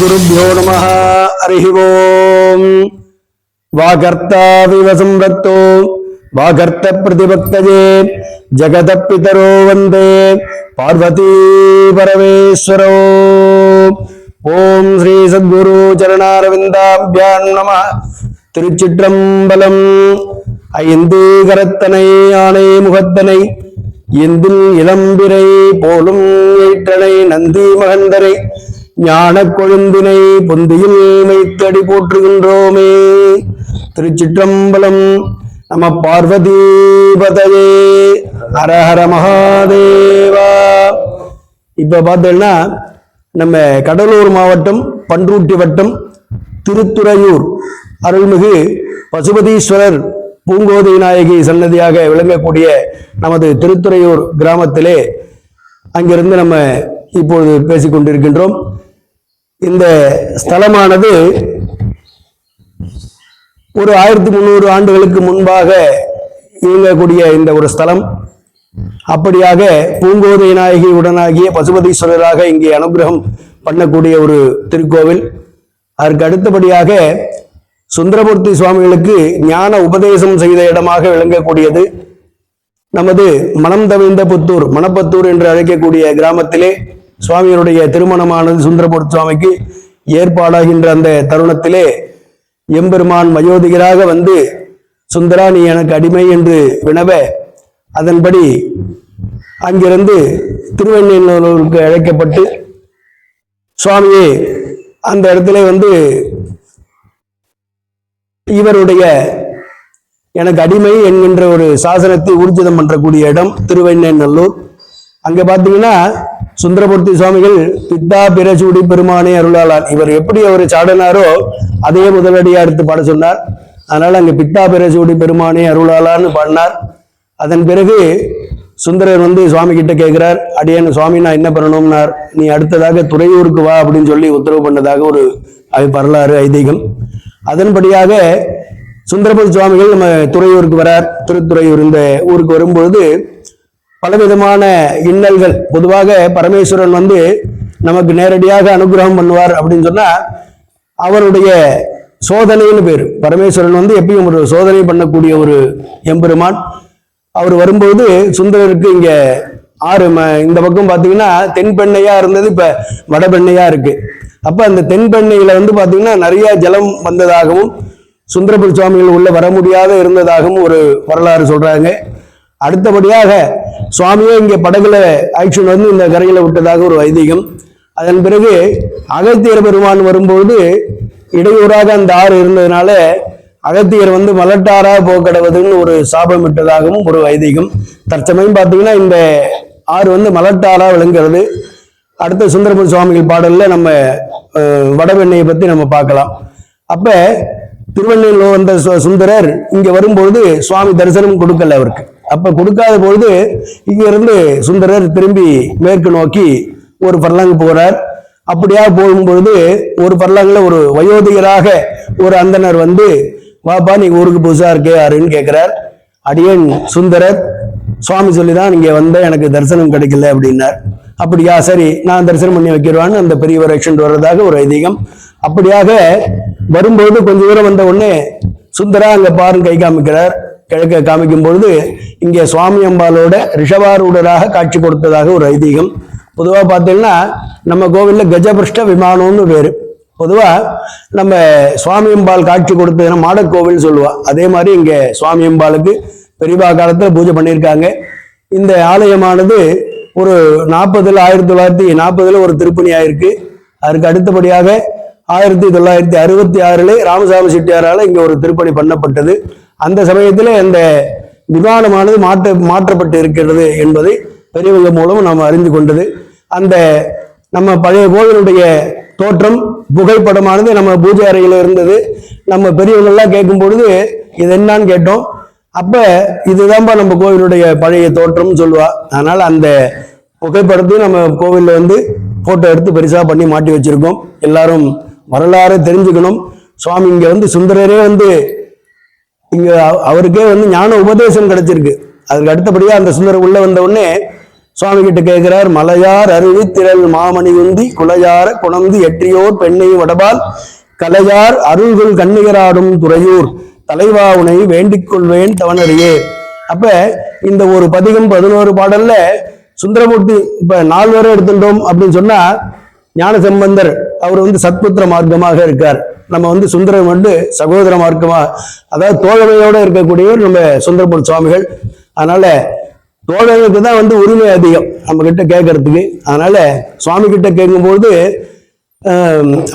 श्रीगुरुभ्यो नमः हरिः ओम् वागर्ताविव संवृत्तो वागर्तप्रतिभक्तये जगदपितरो वन्दे पार्वती परमेश्वरो ஓம் ஸ்ரீ சத்குரு சரணாரவிந்தாபியான் நம திருச்சிற்றம்பலம் ஐந்து கரத்தனை ஆணை முகத்தனை எந்தில் இளம்பிரை போலும் ஏற்றனை நந்தி மகந்தரை ஞான கொழுந்தினை பொந்தியில் வைத்தடி போற்றுகின்றோமே. திருச்சிற்றம்பலம் நம பார்வதீபதையே. ஹரஹர மகாதேவா. இப்ப பார்த்தோம்னா நம்ம கடலூர் மாவட்டம் பன்ருட்டி வட்டம் திருத்துறையூர் அருள்மிகு பசுபதீஸ்வரர் பூங்கோதை நாயகி சன்னதியாக விளங்கக்கூடிய நமது திருத்துறையூர் கிராமத்திலே அங்கிருந்து நம்ம இப்பொழுது பேசிக்கொண்டிருக்கின்றோம். இந்த ஸ்தலமானது ஒரு ஆயிரத்தி முந்நூறு ஆண்டுகளுக்கு முன்பாக இயங்கக்கூடிய இந்த ஒரு ஸ்தலம். அப்படியாக பூங்கோதை நாயகி உடனாகிய பசுபதீஸ்வரராக இங்கே அனுகிரகம் பண்ணக்கூடிய ஒரு திருக்கோவில். அதற்கு அடுத்தபடியாக சுந்தரமூர்த்தி சுவாமிகளுக்கு ஞான உபதேசம் செய்த இடமாக விளங்கக்கூடியது. நமது மனம் தவிழ்ந்த புத்தூர் மணப்பத்தூர் என்று அழைக்கக்கூடிய கிராமத்திலே சுவாமியினுடைய திருமணமானது சுந்தரமூர்த்தி சுவாமிக்கு ஏற்பாடாகின்ற அந்த தருணத்திலே எம்பெருமான் மயோதிகராக வந்து சுந்தரா நீ எனக்கு அடிமை என்று வினவ அதன்படி அங்கிருந்து திருவெண்ணூருக்கு அழைக்கப்பட்டு சுவாமியே அந்த இடத்துல வந்து இவருடைய எனக்கு அடிமை என்கின்ற ஒரு சாசனத்தை ஊர்ஜிதம் பண்ணக்கூடிய இடம் திருவெண்ணநல்லூர் அங்க பாத்தீங்கன்னா சுந்தரமூர்த்தி சுவாமிகள் பித்தா பிரசூடி பெருமானே அருளாளார். இவர் எப்படி அவர் சாடினாரோ அதே முதலடியா எடுத்து பாட சொன்னார். அதனால அங்கே பித்தா பிரசூடி பெருமானே அருளாளான்னு பாடினார். அதன் பிறகு சுந்தரர் வந்து சுவாமி கிட்ட கேட்கிறார் அடியேன் சுவாமி நான் என்ன பண்ணணும்னார்? நீ அடுத்ததாக துறையூருக்கு வா அப்படின்னு சொல்லி உத்தரவு பண்ணதாக ஒரு வரலாறு ஐதீகம். அதன்படியாக சுந்தரபதி சுவாமிகள் நம்ம துறையூருக்கு வரார். திருத்துறையூர் இந்த ஊருக்கு வரும்பொழுது பலவிதமான இன்னல்கள். பொதுவாக பரமேஸ்வரன் வந்து நமக்கு நேரடியாக அனுகிரகம் பண்ணுவார் அப்படின்னு சொன்னால் அவருடைய சோதனைன்னு பேர். பரமேஸ்வரன் வந்து எப்பயும் ஒரு சோதனை பண்ணக்கூடிய ஒரு எம்பெருமான். அவர் வரும்போது சுந்தரருக்கு இங்கே ஆறு ம- இந்த பக்கம் பார்த்தீங்கன்னா தென்பெண்ணையாக இருந்தது இப்போ வடபெண்ணையாக இருக்கு. அப்போ அந்த தென்பெண்ணையில் வந்து பார்த்தீங்கன்னா நிறைய ஜலம் வந்ததாகவும் சுந்தரபுரி சுவாமிகள் உள்ள வர முடியாத இருந்ததாகவும் ஒரு வரலாறு சொல்கிறாங்க அடுத்தபடியாக சுவாமியே இங்கே படகுல ஆக்ஷன் வந்து இந்த கரையில விட்டதாக ஒரு வைதிகம் அதன் பிறகு அகத்தியர் பெருமான் வரும்போது இடையூறாக அந்த ஆறு இருந்ததுனால அகத்தியர் வந்து மலட்டாரா போக்கடவதுன்னு ஒரு சாபம் விட்டதாகவும் ஒரு வைதிகம் தற்சமயம் பார்த்தீங்கன்னா இந்த ஆறு வந்து மலட்டாரா விளங்குறது அடுத்த சுந்தரபுரி சுவாமிகள் பாடல்ல நம்ம வடவெண்ணையை பத்தி நம்ம பார்க்கலாம். அப்ப திருவண்ணையில் வந்த சு- சுந்தரர் இங்க வரும்பொழுது சுவாமி தரிசனம் கொடுக்கல அவருக்கு. அப்ப கொடுக்காத பொழுது இங்க இருந்து சுந்தரர் திரும்பி மேற்கு நோக்கி ஒரு பர்லாங்கு போறார். அப்படியா போகும்பொழுது ஒரு பர்லாங்கில் ஒரு வயோதிகராக ஒரு அந்தனர் வந்து வாப்பா நீ ஊருக்கு புதுசா இருக்கே யாருன்னு கேட்கிறார் அடியேன் சுந்தரர் சுவாமி சொல்லிதான் இங்கே வந்த எனக்கு தரிசனம் கிடைக்கல அப்படின்னார். அப்படியா சரி நான் தரிசனம் பண்ணி வைக்கிறவான்னு அந்த பெரியவர் எக்ஷன் வர்றதாக ஒரு ஐதீகம். அப்படியாக வரும்போது கொஞ்ச தூரம் வந்த உடனே சுந்தரா அங்க பாருன்னு கை காமிக்கிறார். கிழக்க காமிக்கும் பொழுது இங்கே சுவாமி அம்பாலோட ரிஷபாரூடராக காட்சி கொடுத்ததாக ஒரு ஐதீகம். பொதுவாக பார்த்தீங்கன்னா நம்ம கோவிலில் கஜபிருஷ்ட விமானம்னு பேர். பொதுவாக நம்ம சுவாமி அம்பாள் காட்சி கொடுத்ததுன்னா மாடக்கோவில் சொல்லுவாள் அதே மாதிரி இங்கே சுவாமி அம்பாளுக்கு பெரியவா காலத்தில் பூஜை பண்ணியிருக்காங்க. இந்த ஆலயமானது ஒரு நாற்பதுல ஆயிரத்தி தொள்ளாயிரத்தி நாற்பதுல ஒரு திருப்பணி ஆயிருக்கு. அதுக்கு அடுத்தபடியாக ஆயிரத்தி தொள்ளாயிரத்தி அறுபத்தி ஆறுல ராமசாமி செட்டியாரால் இங்கே ஒரு திருப்பணி பண்ணப்பட்டது. அந்த சமயத்தில் அந்த விமானமானது மாற்ற மாற்றப்பட்டு இருக்கிறது என்பதை பெரியவங்க மூலம் நாம் அறிந்து கொண்டது. அந்த நம்ம பழைய கோவிலுடைய தோற்றம் புகைப்படமானது நம்ம பூஜை அறையில் இருந்தது. நம்ம பெரியவங்கள்லாம் கேட்கும் பொழுது இது என்னன்னு கேட்டோம். அப்போ இதுதான்பா நம்ம கோவிலுடைய பழைய தோற்றம்னு சொல்லுவா. அதனால் அந்த புகைப்படத்தையும் நம்ம கோவிலில் வந்து ஃபோட்டோ எடுத்து பெருசாக பண்ணி மாட்டி வச்சிருக்கோம். எல்லாரும் வரலாறு தெரிஞ்சுக்கணும். சுவாமி இங்கே வந்து சுந்தரரே வந்து இங்க அவருக்கே வந்து ஞான உபதேசம் கிடைச்சிருக்கு. அதுக்கு அடுத்தபடியா அந்த சுந்தரர் உள்ள வந்த உடனே சுவாமி கிட்ட கேட்கிறார் மலையார் அருவி திரள் மாமணி உந்தி குலையார குணந்து எற்றியோர் பெண்ணை வடபால் கலையார் அருள்கள் கண்ணிகராடும் துறையூர் தலைவா உனை வேண்டிக் கொள்வேன் தவணறியே அப்ப இந்த ஒரு பதிகம் பதினோரு பாடல்ல சுந்தரமூர்த்தி இப்ப நால்வரை எடுத்துட்டோம் அப்படின்னு சொன்னா ஞான சம்பந்தர் அவர் வந்து சத்புத்திர மார்க்கமாக இருக்கார். நம்ம வந்து சுந்தரம் வந்து சகோதர மார்க்கமா அதாவது தோழமையோட இருக்கக்கூடியவர் நம்ம சுந்தரபுர சுவாமிகள். அதனால தோழர்களுக்கு தான் வந்து உரிமை அதிகம் நம்ம கிட்ட கேட்கறதுக்கு. அதனால சுவாமி கிட்ட கேட்கும்போது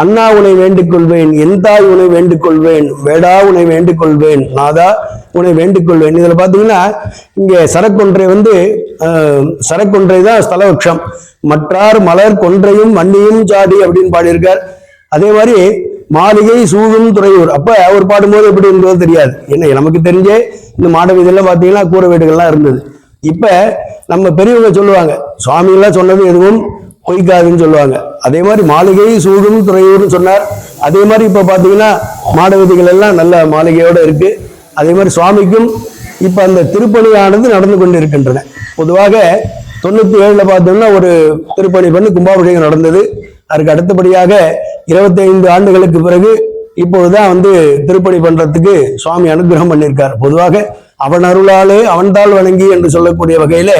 அண்ணா உனை வேண்டிக் கொள்வேன் என் தாய் உனை வேண்டிக் கொள்வேன் வேடா உனை வேண்டிக் கொள்வேன் நாதா உனை வேண்டிக் கொள்வேன் இதில் பார்த்தீங்கன்னா இங்கே சரக்கொன்றை வந்து சரக்கொன்றை தான் ஸ்தலவக்ஷம். மற்றார் மலர் கொன்றையும் மண்ணியும் சாடி அப்படின்னு பாடியிருக்கார். அதே மாதிரி மாளிகை சூழும் துறையூர். அப்ப அவர் பாடும்போது எப்படி இருந்ததோ தெரியாது. என்ன நமக்கு தெரிஞ்சே இந்த மாட வீதியெல்லாம் பார்த்தீங்கன்னா கூரை வீடுகள்லாம் இருந்தது. இப்ப நம்ம பெரியவங்க சொல்லுவாங்க சுவாமிகள்லாம் சொன்னது எதுவும் பொய்க்காதுன்னு சொல்லுவாங்க. அதே மாதிரி மாளிகை சூழும் துறையூர்னு சொன்னார். அதே மாதிரி இப்போ பார்த்தீங்கன்னா மாட வீதிகள் எல்லாம் நல்ல மாளிகையோடு இருக்கு. அதே மாதிரி சுவாமிக்கும் இப்போ அந்த திருப்பணியானது நடந்து கொண்டு இருக்கின்றன பொதுவாக தொண்ணூற்றி ஏழில் பார்த்தோம்னா ஒரு திருப்பணி பண்ணி கும்பாபிஷேகம் நடந்தது. அதுக்கு அடுத்தபடியாக 25 ஆண்டுகளுக்கு பிறகு இப்பொழுதுதான் வந்து திருப்பணி பண்றதுக்கு சுவாமி அனுகிரகம் பண்ணியிருக்கார். பொதுவாக அவன் அருளாலே அவன்தாள் வணங்கி என்று சொல்லக்கூடிய வகையில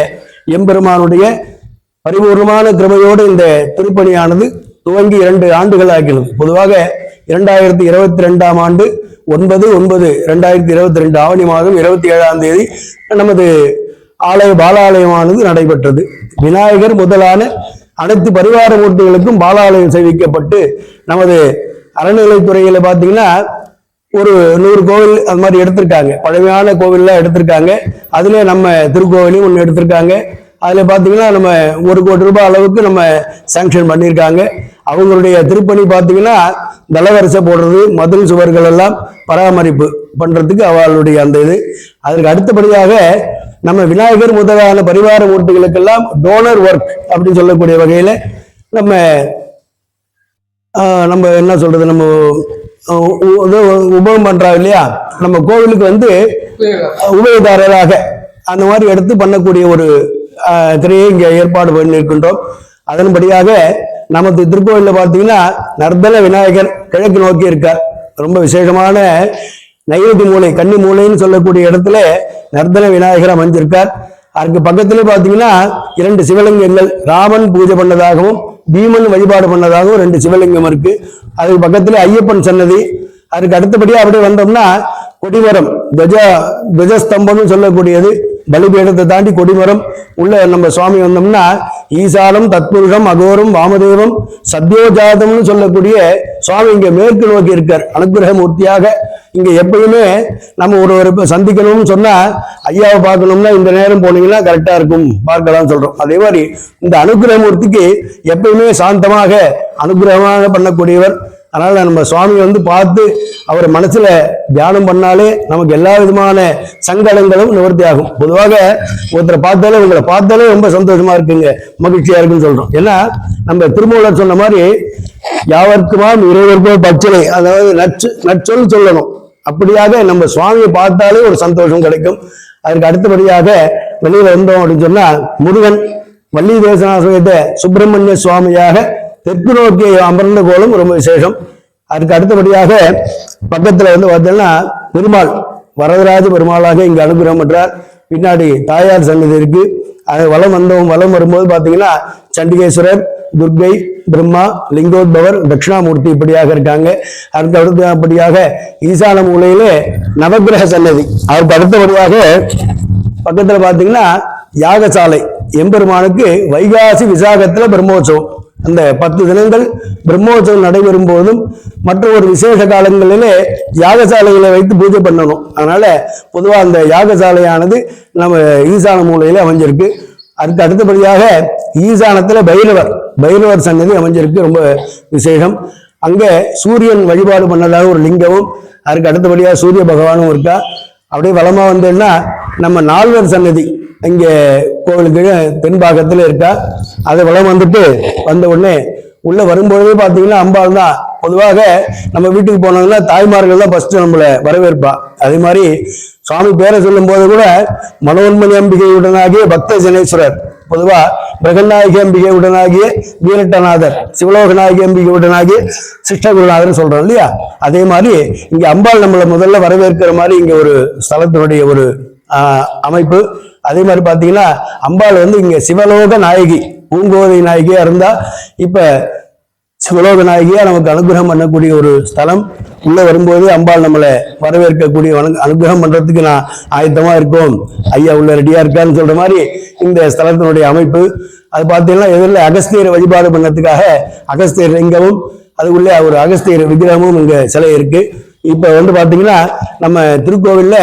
எம்பெருமானுடைய பரிபூர்ணமான கிருமையோடு இந்த திருப்பணியானது துவங்கி இரண்டு ஆண்டுகள் ஆகிறது பொதுவாக இரண்டாயிரத்தி இருபத்தி ரெண்டாம் ஆண்டு ஒன்பது ஒன்பது இரண்டாயிரத்தி இருபத்தி ரெண்டு ஆவணி மாதம் இருபத்தி ஏழாம் தேதி நமது ஆலய பாலாலயமானது நடைபெற்றது. விநாயகர் முதலான அனைத்து பரிவார மூர்த்திகளுக்கும் பாலாலயம் சேவிக்கப்பட்டு நமது அறநிலைத்துறையில பாத்தீங்கன்னா ஒரு நூறு கோவில் அது மாதிரி எடுத்திருக்காங்க. பழமையான கோவில்லாம் எடுத்திருக்காங்க. அதுல நம்ம திருக்கோவிலையும் ஒன்று எடுத்திருக்காங்க. அதுல பாத்தீங்கன்னா நம்ம ஒரு கோடி ரூபாய் அளவுக்கு நம்ம சாங்ஷன் பண்ணியிருக்காங்க. அவங்களுடைய திருப்பணி பாத்தீங்கன்னா தளவரிசை போடுறது மதில் சுவர்கள் எல்லாம் பராமரிப்பு பண்றதுக்கு அவளுடைய அந்த இது. அதற்கு அடுத்தபடியாக நம்ம விநாயகர் முதலான பரிவார மூர்த்திகளுக்கெல்லாம் டோனர் ஒர்க் அப்படின்னு சொல்லக்கூடிய வகையில நம்ம நம்ம என்ன சொல்றது நம்ம உபயோகம் பண்றாங்க இல்லையா? நம்ம கோவிலுக்கு வந்து உபயோகதாரராக அந்த மாதிரி எடுத்து பண்ணக்கூடிய ஒரு திரையை இங்கே ஏற்பாடு பண்ணியிருக்கின்றோம். அதன்படியாக நமது திருக்கோயிலில் பார்த்தீங்கன்னா நர்தன விநாயகர் கிழக்கு நோக்கி இருக்கார். ரொம்ப விசேஷமான நைவேத்தி மூலை கன்னி மூலைன்னு சொல்லக்கூடிய இடத்துல நர்தன விநாயகர் அமைஞ்சிருக்கார். அதுக்கு பக்கத்துல பார்த்தீங்கன்னா இரண்டு சிவலிங்கங்கள் ராமன் பூஜை பண்ணதாகவும் பீமன் வழிபாடு பண்ணதாகவும் ரெண்டு சிவலிங்கம் இருக்கு. அதுக்கு பக்கத்துல ஐயப்பன் சன்னதி. அதுக்கு அடுத்தபடியா அப்படியே வந்தோம்னா கொடிமரம். கஜ கஜஸ்தம்பம்னு சொல்லக்கூடியது பலிபீடத்தை தாண்டி கொடிமரம். உள்ள நம்ம சுவாமி வந்தோம்னா ஈசாலம் தத்புருஷம் அகோரம் வாமதேவம் சத்யோஜாதம்னு சொல்லக்கூடிய சுவாமி இங்க மேற்கு நோக்கி இருக்கார். அனுகிரக மூர்த்தியாக இங்க எப்பயுமே நம்ம ஒரு ஒரு சந்திக்கணும்னு சொன்னா ஐயாவை பார்க்கணும்னா இந்த நேரம் போனீங்கன்னா கரெக்டா இருக்கும். பார்க்கலாம்னு சொல்றோம். அதே மாதிரி இந்த அனுகிரகமூர்த்திக்கு எப்பயுமே சாந்தமாக அனுகிரகமாக பண்ணக்கூடியவர். அதனால நம்ம சுவாமி வந்து பார்த்து அவர் மனசுல தியானம் பண்ணாலே நமக்கு எல்லா விதமான சங்கடங்களும் நிவர்த்தி ஆகும் பொதுவாக ஒருத்தரை பார்த்தாலே உங்களை பார்த்தாலே ரொம்ப சந்தோஷமா இருக்குங்க. மகிழ்ச்சியா இருக்குன்னு சொல்றோம். ஏன்னா நம்ம திருமூலர் சொன்ன மாதிரி யாவர்க்குமாம் இறைவர்க்கோ பச்சனை அதாவது நச்சு நச்சொல் சொல்லணும். அப்படியாக நம்ம சுவாமியை பார்த்தாலே ஒரு சந்தோஷம் கிடைக்கும். அதற்கு அடுத்தபடியாக வெளியில் வந்தோம் அப்படின்னு சொன்னா முருகன் வள்ளி தேசநாசகத்த சுப்பிரமணிய சுவாமியாக தெற்கு நோக்கி அமர்ந்த கோலம் ரொம்ப விசேஷம். அதுக்கு அடுத்தபடியாக பக்கத்துல வந்து பார்த்தீங்கன்னா பெருமாள் வரதராஜ பெருமாளாக இங்கு அனுகிரகம் பண்றார் பின்னாடி தாயார் சன்னதி இருக்கு. அது வலம் வந்தோம் வலம் வரும்போது பார்த்தீங்கன்னா சண்டிகேஸ்வரர் துர்க்கை பிரம்மா லிங்கோத்பவர் தட்சிணாமூர்த்தி இப்படியாக இருக்காங்க. அதுக்கு அடுத்தபடியாக ஈசான மூலையிலே நவக்கிரக சன்னதி. அவருக்கு அடுத்தபடியாக பக்கத்துல பாத்தீங்கன்னா யாகசாலை. எம்பெருமானுக்கு வைகாசி விசாகத்துல பிரம்மோற்சவம். அந்த பத்து தினங்கள் பிரம்மோற்சவம் நடைபெறும் போதும் மற்ற ஒரு விசேஷ காலங்களிலே யாகசாலைகளை வைத்து பூஜை பண்ணணும். அதனால பொதுவா அந்த யாகசாலையானது நம்ம ஈசான மூலையில அமைஞ்சிருக்கு. அதுக்கு அடுத்தபடியாக ஈசானத்துல பைரவர் பைரவர் சன்னதி அமைஞ்சிருக்கு ரொம்ப விசேஷம். அங்கே சூரியன் வழிபாடு பண்ணதாக ஒரு லிங்கமும் அதுக்கு அடுத்தபடியாக சூரிய பகவானும் இருக்கா. அப்படியே வளமாக வந்தோம்னா நம்ம நால்வர் சன்னதி இங்கே கோவிலுக்கு தென்பாகத்துல இருக்கா. அதை வளம் வந்துட்டு வந்த உடனே உள்ளே வரும்பொழுது பார்த்தீங்கன்னா அம்பாள் தான் பொதுவாக நம்ம வீட்டுக்கு போனோம்னா தாய்மார்கள் தான் ஃபஸ்ட்டு நம்மளை வரவேற்பா. அதே மாதிரி சுவாமி பேரை சொல்லும் போது கூட மனோன்மணி அம்பிகையுடனாகிய பக்த ஜனேஸ்வரர் பொதுவா பிரகநாயகி அம்பிகையுடனாகிய வீரட்டநாதர் சிவலோகநாயகி அம்பிகையுடனாகிய சிஷ்டகுருநாதர் சொல்றோம் இல்லையா? அதே மாதிரி இங்க அம்பாள் நம்மளை முதல்ல வரவேற்கிற மாதிரி இங்க ஒரு ஸ்தலத்தினுடைய ஒரு அமைப்பு. அதே மாதிரி பாத்தீங்கன்னா அம்பாள் வந்து இங்க சிவலோக நாயகி பூங்கோதை நாயகியா இருந்தா இப்ப சிவலோக நாயகியா நமக்கு அனுகிரகம் பண்ணக்கூடிய ஒரு ஸ்தலம். உள்ள வரும்போது அம்பாள் நம்மளை வரவேற்கக்கூடிய அனுகிரகம் பண்றதுக்கு நான் ஆயத்தமா இருக்கோம். ஐயா உள்ள ரெடியா இருக்கான்னு சொல்ற மாதிரி இந்த ஸ்தலத்தினுடைய அமைப்பு. அது பார்த்தீங்கன்னா எதிரில் அகஸ்தியரை வழிபாடு பண்ணதுக்காக அகஸ்தியர் லிங்கமும் அதுக்குள்ளே ஒரு அகஸ்தியர் விக்கிரகமும் இங்கே சிலை இருக்கு. இப்போ வந்து பார்த்தீங்கன்னா நம்ம திருக்கோவிலில்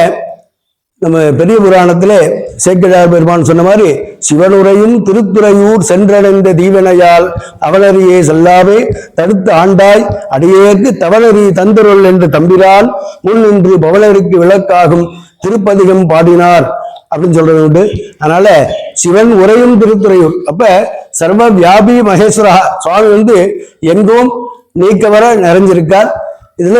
நம்ம பெரிய புராணத்திலே சேக்கிழார் பெருமான் சொன்ன மாதிரி சிவனுரையும் திருத்துறையூர் சென்றடைந்த தீவனையால் அவனறியே செல்லாவே தடுத்து ஆண்டாய் அடியேற்கு தவளறி தந்தருள் என்று தம்பிரான் முன் நின்று பவளருக்கு விளக்காகும் திருப்பதிகம் பாடினார் அப்படின்னு சொல்றது உண்டு. அதனால சிவன் உரையும் திருத்துறையூர். அப்ப சர்வ வியாபி மகேஸ்வரா சுவாமி வந்து எங்கும் நீக்கவர நிறைஞ்சிருக்கார். இதுல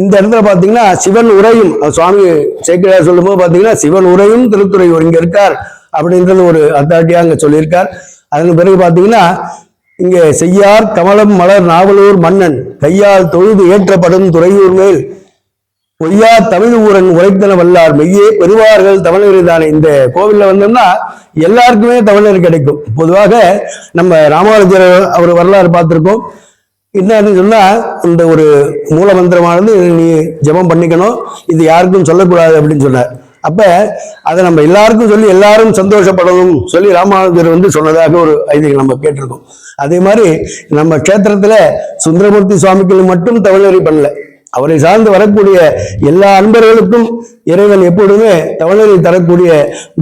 இந்த இடத்துல பாத்தீங்கன்னா சிவன் உரையும் சுவாமி சேக்கிழார் சொல்லும்போது பாத்தீங்கன்னா சிவன் உரையும் திருத்துறையூர் இங்க இருக்கார் அப்படின்றது ஒரு அத்தாட்டியா அங்க சொல்லியிருக்கார். அதன் பிறகு பாத்தீங்கன்னா இங்க செய்யார் கமலம் மலர் நாவலூர் மன்னன் கையால் தொழுது ஏற்றப்படும் துறையூர் மேல் பொய்யா தமிழ் ஊரன் உரைத்தன வல்லார் மெய்யே பெறுவார்கள் தமிழர் தானே. இந்த கோவில்ல வந்தோம்னா எல்லாருக்குமே தமிழர் கிடைக்கும். பொதுவாக நம்ம ராமானுஜர் அவர் வரலாறு பார்த்திருக்கோம். என்னன்னு சொன்னால் இந்த ஒரு மூலமந்திரமானது நீ ஜெபம் பண்ணிக்கணும் இது யாருக்கும் சொல்லக்கூடாது அப்படின்னு சொன்னார். அப்போ அதை நம்ம எல்லாருக்கும் சொல்லி எல்லாரும் சந்தோஷப்படணும் சொல்லி ராமானுஜர் வந்து சொன்னதாக ஒரு ஐதீகம் நம்ம கேட்டிருக்கோம். அதே மாதிரி நம்ம க்ஷேத்திரத்தில் சுந்தரமூர்த்தி சுவாமிக்கு மட்டும் தவழ்நெறி பண்ணல. அவரை சார்ந்து வரக்கூடிய எல்லா அன்பர்களுக்கும் இறைவன் எப்பொழுதுமே தவழ்நெறி தரக்கூடிய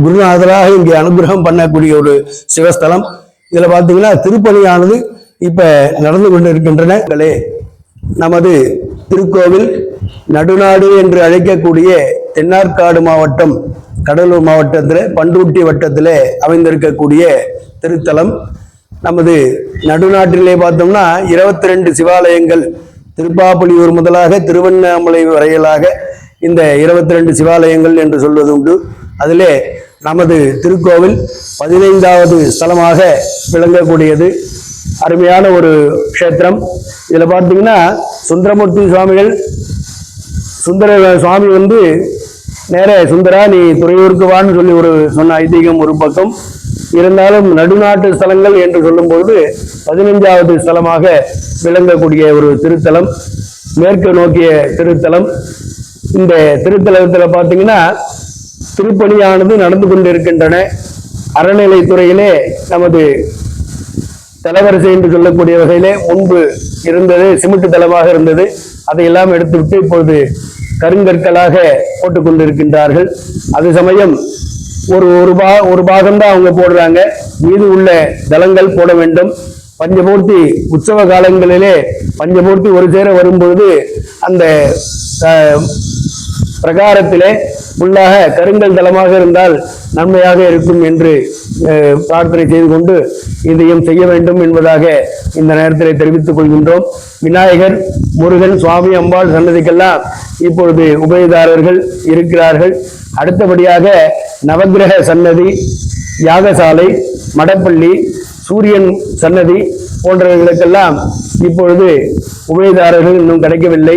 குருநாதராக இங்கே அனுகிரகம் பண்ணக்கூடிய ஒரு சிவஸ்தலம். இதில் பார்த்தீங்கன்னா திருப்பணியானது இப்ப நடந்து கொண்டிருக்கின்றனங்களே நமது திருக்கோவில் நடுநாடு என்று அழைக்கக்கூடிய தென்னார்காடு மாவட்டம் கடலூர் மாவட்டத்தில் பண்டூட்டி வட்டத்தில் அமைந்திருக்கக்கூடிய திருத்தலம். நமது நடுநாட்டிலே பார்த்தோம்னா இருபத்தி ரெண்டு சிவாலயங்கள் திருப்பாப்புலியூர் முதலாக திருவண்ணாமலை வரையிலாக இந்த இருபத்தி ரெண்டு சிவாலயங்கள் என்று சொல்வது உண்டு அதிலே நமது திருக்கோவில் பதினைந்தாவது ஸ்தலமாக விளங்கக்கூடியது. அருமையான ஒரு க்ஷேத்திரம். இதில் பார்த்தீங்கன்னா சுந்தரமூர்த்தி சுவாமிகள் சுந்தர சுவாமி வந்து நேர சுந்தரா நீ துறையூருக்கு வான்னு சொல்லி ஒரு சொன்ன ஐதீகம் ஒரு பக்கம். இருந்தாலும் நடுநாட்டு ஸ்தலங்கள் என்று சொல்லும்போது பதினைஞ்சாவது ஸ்தலமாக விளங்கக்கூடிய ஒரு திருத்தலம் மேற்கு நோக்கிய திருத்தலம். இந்த திருத்தலத்தில் பார்த்தீங்கன்னா திருப்பணியானது நடந்து கொண்டிருக்கின்றன. அறநிலைத்துறையிலே நமது தலவரிசை என்று சொல்லக்கூடிய வகையிலே முன்பு இருந்தது சிமெண்ட் தளமாக இருந்தது. அதையெல்லாம் எடுத்துவிட்டு இப்பொழுது கருங்கற்களாக போட்டுக் கொண்டிருக்கின்றார்கள். அது சமயம் ஒரு ஒரு பா ஒரு பாகம்தான் அவங்க போடுறாங்க. மீது உள்ள தளங்கள் போட வேண்டும். பஞ்சமூர்த்தி உற்சவ காலங்களிலே பஞ்சமூர்த்தி ஒரு சேர வரும்பொழுது அந்த பிரகாரத்திலே உள்ளாக கருங்கல் தளமாக இருந்தால் நன்மையாக இருக்கும் என்று பிரார்த்தனை செய்து கொண்டு இதையும் செய்ய வேண்டும் என்பதாக இந்த நேரத்தில் தெரிவித்துக் கொள்கின்றோம். விநாயகர் முருகன் சுவாமி அம்பாள் சன்னதிக்கெல்லாம் இப்பொழுது உபயதாரர்கள் இருக்கிறார்கள். அடுத்தபடியாக நவக்கிரக சன்னதி யாகசாலை மடப்பள்ளி சூரியன் சன்னதி போன்றவைகளுக்கெல்லாம் இப்பொழுது உபயதாரர்கள் இன்னும் கிடைக்கவில்லை.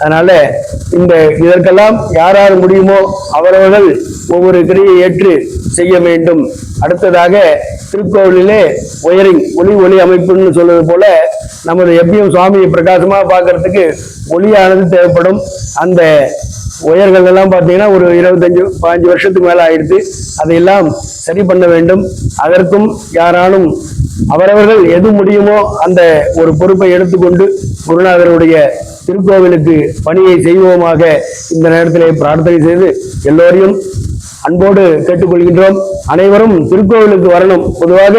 அதனால இந்த இதற்கெல்லாம் யார் யார் முடியுமோ அவரவர்கள் ஒவ்வொரு கிரியை ஏற்று செய்ய வேண்டும். அடுத்ததாக திருக்கோவிலிலே ஒயரிங் ஒளி ஒளி அமைப்புன்னு சொல்வது போல நமது எப்பயும் சுவாமியை பிரகாசமாக பார்க்கறதுக்கு ஒளியானது தேவைப்படும். அந்த ஒயர்கள் எல்லாம் பார்த்தீங்கன்னா ஒரு இருபத்தஞ்சு பதினஞ்சு வருஷத்துக்கு மேலே ஆயிடுச்சு அதையெல்லாம் சரி பண்ண வேண்டும். அதற்கும் யாராலும் அவரவர்கள் எது முடியுமோ அந்த ஒரு பொறுப்பை எடுத்துக்கொண்டு குருநாதருடைய திருக்கோவிலுக்கு பணியை செய்வோமாக இந்த நேரத்திலே பிரார்த்தனை செய்து எல்லோரையும் அன்போடு கேட்டுக்கொள்கின்றோம். அனைவரும் திருக்கோவிலுக்கு வரணும். பொதுவாக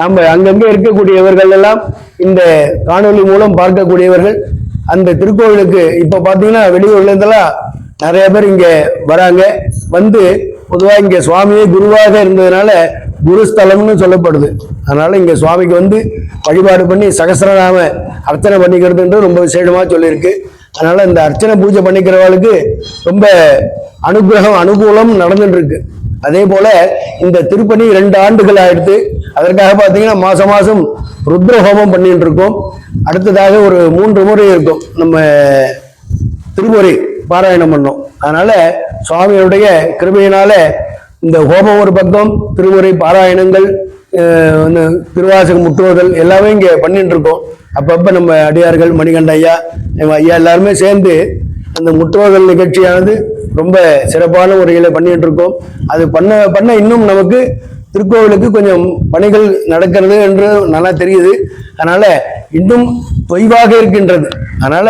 நம்ம அங்கங்கே இருக்கக்கூடியவர்கள் எல்லாம் இந்த காணொலி மூலம் பார்க்கக்கூடியவர்கள். அந்த திருக்கோவிலுக்கு இப்போ பார்த்தீங்கன்னா வெளியூர்லேருந்தெல்லாம் நிறைய பேர் இங்கே வராங்க. வந்து பொதுவாக இங்கே சுவாமியே குருவாக இருந்ததுனால குருஸ்தலம்னு சொல்லப்படுது. அதனால இங்கே சுவாமிக்கு வந்து வழிபாடு பண்ணி சகசிரநாம அர்ச்சனை பண்ணிக்கிறதுன்றது ரொம்ப விசேடமாக சொல்லியிருக்கு. அதனால இந்த அர்ச்சனை பூஜை பண்ணிக்கிறவளுக்கு ரொம்ப அனுகிரகம் அனுகூலம் நடந்துட்டு இருக்கு அதே போல இந்த திருப்பணி ரெண்டு ஆண்டுகள் ஆயிடுத்து. அதற்காக பார்த்தீங்கன்னா மாசம் மாசம் ருத்ர ஹோமம் பண்ணிட்டு இருக்கோம் அடுத்ததாக ஒரு மூன்று முறை இருக்கும். நம்ம திருமுறை பாராயணம் பண்ணோம். அதனால சுவாமியுடைய கிருபையினால இந்த ஹோமம் ஒரு பக்கம் திருமுறை பாராயணங்கள் வந்து திருவாசகம் முற்றுவதல் எல்லாமே இங்கே பண்ணிட்டு இருக்கோம் அப்பப்போ நம்ம அடியார்கள் மணிகண்ட ஐயா ஐயா எல்லாருமே சேர்ந்து அந்த முற்றுவதல் நிகழ்ச்சியானது ரொம்ப சிறப்பான முறையில் பண்ணிட்டு இருக்கோம் அது பண்ண பண்ண இன்னும் நமக்கு திருக்கோவிலுக்கு கொஞ்சம் பணிகள் நடக்கிறது என்று நல்லா தெரியுது. அதனால இன்னும் தொய்வாக இருக்கின்றது. அதனால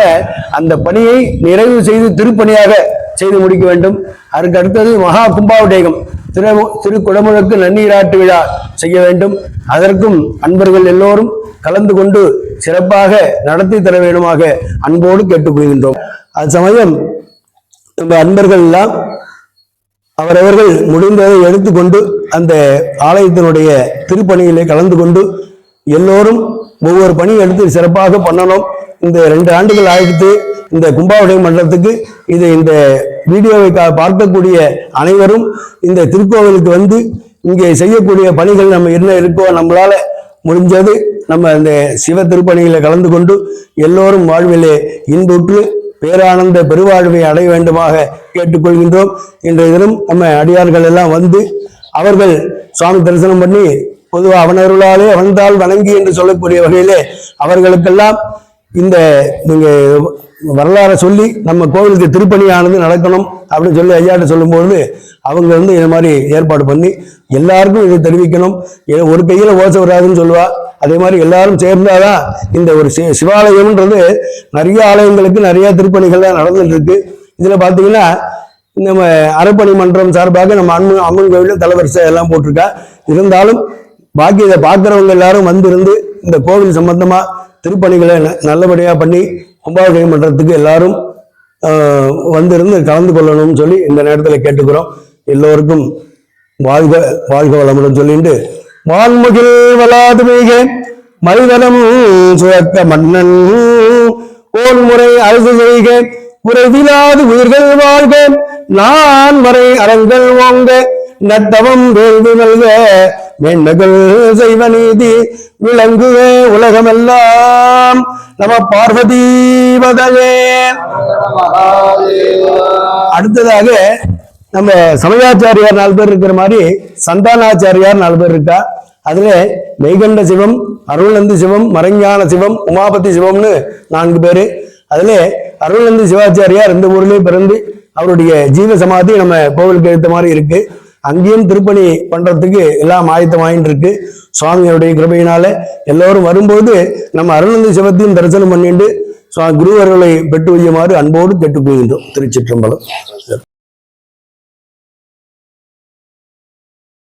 அந்த பணியை நிறைவு செய்து திருப்பணியாக செய்து முடிக்க வேண்டும். அதற்கு அடுத்தது மகா கும்பாபிஷேகம். திரு திருக்குடமுழுக்கு நன்னீராட்டு விழா செய்ய வேண்டும். அதற்கும் அன்பர்கள் எல்லோரும் கலந்து கொண்டு சிறப்பாக நடத்தி தர வேண்டுமாக அன்போடு கேட்டுக்கொள்கின்றோம். அது சமயம் நம்ம அன்பர்கள் எல்லாம் அவரவர்கள் முடிந்ததை எடுத்துக்கொண்டு அந்த ஆலயத்தினுடைய திருப்பணியிலே கலந்து கொண்டு எல்லோரும் ஒவ்வொரு பணியும் எடுத்து சிறப்பாக பண்ணணும். இந்த ரெண்டு ஆண்டுகள் ஆயிடுத்து இந்த கும்பாபிஷேகம் மண்டலத்துக்கு இது இந்த வீடியோவை பார்க்கக்கூடிய அனைவரும் இந்த திருக்கோவிலுக்கு வந்து இங்கே செய்யக்கூடிய பணிகள் நம்ம என்ன இருக்கோ நம்மளால முடிஞ்சது நம்ம இந்த சிவ திருப்பணிகளை கலந்து கொண்டு எல்லோரும் வாழ்விலே இன்புற்று பேரானந்த பெருவாழ்வை அடைய வேண்டுமாக கேட்டுக்கொள்கின்றோம். இன்றைய தினம் நம்ம அடியார்கள் எல்லாம் வந்து அவர்கள் சுவாமி தரிசனம் பண்ணி பொதுவாக அவனவர்களாலே அவன்தால் வணங்கி என்று சொல்லக்கூடிய வகையிலே அவர்களுக்கெல்லாம் இந்த நீங்கள் வரலாறை சொல்லி நம்ம கோவிலுக்கு திருப்பணியானது நடக்கணும் அப்படின்னு சொல்லி ஐயாட்ட சொல்லும்போது அவங்க வந்து இந்த மாதிரி ஏற்பாடு பண்ணி எல்லாருக்கும் இதை தெரிவிக்கணும். ஒரு கையில் ஓச வராதுன்னு சொல்லுவா. அதே மாதிரி எல்லாரும் சேர்ந்தாதான் இந்த ஒரு சி- சிவாலயம்ன்றது நிறைய ஆலயங்களுக்கு நிறைய திருப்பணிகள்லாம் நடந்துட்டு இருக்கு இதுல பாத்தீங்கன்னா நம்ம அறப்பணி மன்றம் சார்பாக நம்ம அம்மன் அம்மன் கோவிலில் தலைவரிசை எல்லாம் போட்டிருக்கா. இருந்தாலும் பாக்கி இதை பார்க்குறவங்க எல்லாரும் வந்திருந்து இந்த கோவில் சம்பந்தமா திருப்பணிகளை நல்லபடியாக பண்ணி கும்பாபிஷேகம் பண்ணுறதுக்கு எல்லாரும் வந்திருந்து கலந்து கொள்ளணும்னு சொல்லி இந்த நேரத்தில் கேட்டுக்கிறோம். எல்லோருக்கும் வாழ்க வாழ்க வளமுடன் சொல்லிட்டு வான்முகில் வளாது மிக மனிதனம் சுழக்க மன்னன் கோன்முறை அரசு செய்க குறைவிலாது உயிர்கள் வாழ்க நான் வரை அறங்கள் ஓங்க நட்டவம் வேள்வி நல்க மேன்மைகள் செய்வ நீதி விளங்குவே உலகமெல்லாம். நம பார்வதீபதையே அடுத்ததாக நம்ம சமயாச்சாரியார் நாலு பேர் இருக்கிற மாதிரி சந்தானாச்சாரியார் நாலு பேர் இருக்கா? அதுல மெய்கண்ட சிவம் அருள்நந்தி சிவம் மறைஞான சிவம் உமாபதி சிவம்னு நான்கு பேரு. அதுல அருள்நந்தி சிவாச்சாரியார் இந்த ஊர்லயே பிறந்து அவருடைய ஜீவ சமாதி நம்ம கோவிலுக்கு எடுத்த மாதிரி இருக்கு. அங்கேயும் திருப்பணி பண்றதுக்கு எல்லாம் ஆயத்தமாயின்னு இருக்கு. சுவாமியோடைய கிருபையினால எல்லோரும் வரும்போது நம்ம அருணந்தி சிவத்தையும் தரிசனம் பண்ணிட்டு குருவர்களை பெற்று வையுமாறு அன்போடு கேட்டுக்கொள்கின்றோம். திருச்சிற்றம்பலம்.